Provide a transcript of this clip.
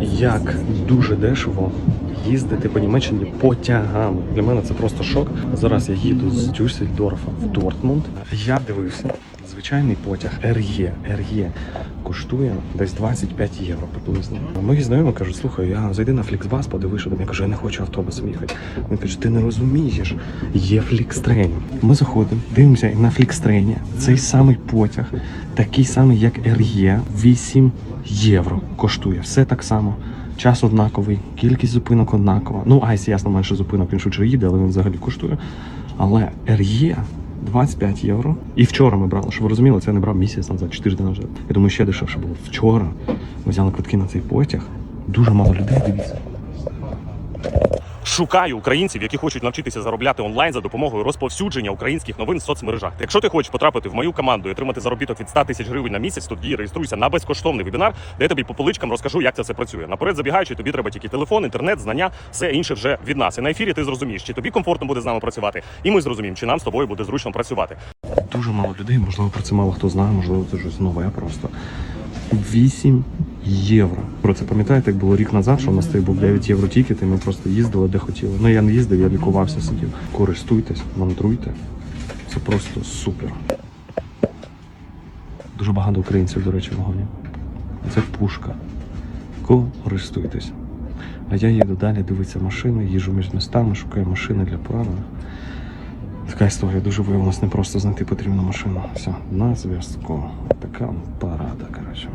як дуже дешево їздити по Німеччині потягами. Для мене це просто шок. Зараз я їду з Дюссельдорфа в Дортмунд. Я дивився. Звичайний потяг РЄ. РЄ коштує десь 25 євро приблизно. Мої знайомі кажуть, слухай, я зайди на Фліксбас, подивись, що там. Я кажу, я не хочу автобусом їхати. Він каже, ти не розумієш, є Флікстрейн. Ми заходимо, дивимося на Флікстрейні. Цей самий потяг, такий самий, як РЄ, 8 євро коштує. Все так само. Час однаковий, кількість зупинок однакова. Ну, айс, ясно, менше зупинок, він швидше їде, але він взагалі коштує. Але РЄ 25 євро. І вчора ми брали, щоб ви розуміли, це я не брав місяць назад, чи тиждень назад. Я думаю, ще дешевше було. Вчора ми взяли квитки на цей потяг. Дуже мало людей, дивіться. Шукаю українців, які хочуть навчитися заробляти онлайн за допомогою розповсюдження українських новин в соцмережах. Якщо ти хочеш потрапити в мою команду і отримати заробіток від 100 тисяч гривень на місяць, тоді реєструйся на безкоштовний вебінар, де я тобі по поличкам розкажу, як це все працює. Наперед забігаючи, тобі треба тільки телефон, інтернет, знання, все інше вже від нас. І на ефірі ти зрозумієш, чи тобі комфортно буде з нами працювати, і ми зрозуміємо, чи нам з тобою буде зручно працювати. Дуже мало людей, можливо, про це мало хто знає, можливо, це щось нове просто. 8 євро. Про це пам'ятаєте, як було рік назад, що у нас був 9 євро тікет, і ми просто їздили де хотіли. Ну я не їздив, я лікувався, сидів. Користуйтесь, мандруйте. Це просто супер. Дуже багато українців, до речі, в вагоні. Це пушка. Користуйтесь. А я їду далі, дивитися машини, їжджу між містами, шукаю машини для поранених. Така історія дуже виявилось не просто знайти потрібну машину. Все, на зв'язку. Така парада, коротше.